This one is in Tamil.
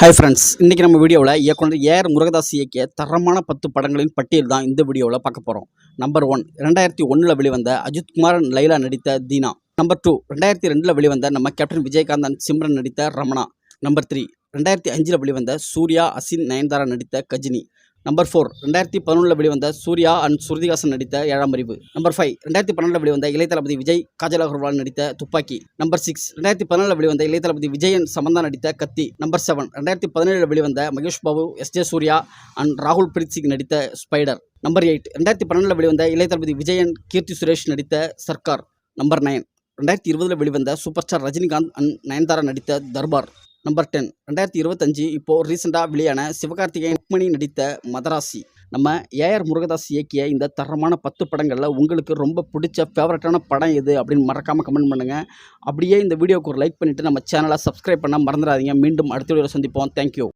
ஹாய் ஃப்ரெண்ட்ஸ் இன்றைக்கி நம்ம வீடியோவில் இயக்குனர் ஏஆர் முருகதாஸ் இயக்கிய தரமான பத்து படங்களின் பட்டியல் தான் இந்த வீடியோவில் பார்க்க போகிறோம் நம்பர் ஒன் ரெண்டாயிரத்தி ஒன்றில் வெளிவந்த அஜித் குமாரன் லைலா நடித்த தீனா. நம்பர் டூ ரெண்டாயிரத்தி ரெண்டில் வெளிவந்த நம்ம கேப்டன் விஜயகாந்த் அண்ட் சிம்ரன் நடித்த ரமணா. நம்பர் த்ரீ ரெண்டாயிரத்தி அஞ்சில் வெளிவந்த சூர்யா அசின் நயன்தாரா நடித்த கஜினி. நம்பர் ஃபோர் ரெண்டாயிரத்தி பதினொன்றில் வெளிவந்த சூர்யா அண்ட் ஸ்ருதிகாசன் நடித்த ஏழாம் அறிவு. நம்பர் ஃபைவ் ரெண்டாயிரத்தி பன்னெண்டில் வெளிவந்த இளைய தளபதி விஜய் காஜல் அகர்வால் நடித்த துப்பாக்கி. நம்பர் சிக்ஸ் ரெண்டாயிரத்தி பதினேழில் வெளிவந்த இளைய தளபதி விஜயன் சமந்தா நடித்த கத்தி. நம்பர் செவன் ரெண்டாயிரத்தி பதினேழில் வெளிவந்த Mahesh Babu S J Surya and ராகுல் பிரீத் சிங் நடித்த ஸ்பைடர் நம்பர் எயிட் ரெண்டாயிரத்தி பன்னெண்டில் வெளிவந்த இளைய தளபதி விஜயன் கீர்த்தி சுரேஷ் நடித்த சர்க்கார் நம்பர் நைன் ரெண்டாயிரத்தி இருபதில் வெளிவந்த super star Rajinikanth and Nayanthara நடித்த தர்பார். நம்பர் டென் ரெண்டாயிரத்தி இருபத்தஞ்சு இப்போது ரீசெண்டாக வெளியான சிவகார்த்திகேயன் ருக்மணி நடித்த மதராசி. நம்ம ஏஆர் முருகதாஸ் இயக்கிய இந்த தரமான பத்து படங்களில் உங்களுக்கு ரொம்ப பிடிச்ச ஃபேவரட்டான படம் எது அப்படின்னு மறக்காமல் கமெண்ட் பண்ணுங்கள் அப்படியே இந்த வீடியோக்கு ஒரு லைக் பண்ணிவிட்டு நம்ம சேனலை சப்ஸ்கிரைப் பண்ண மறந்துடாதீங்க. மீண்டும் அடுத்த வீடியோவில் சந்திப்போம். தேங்க்யூ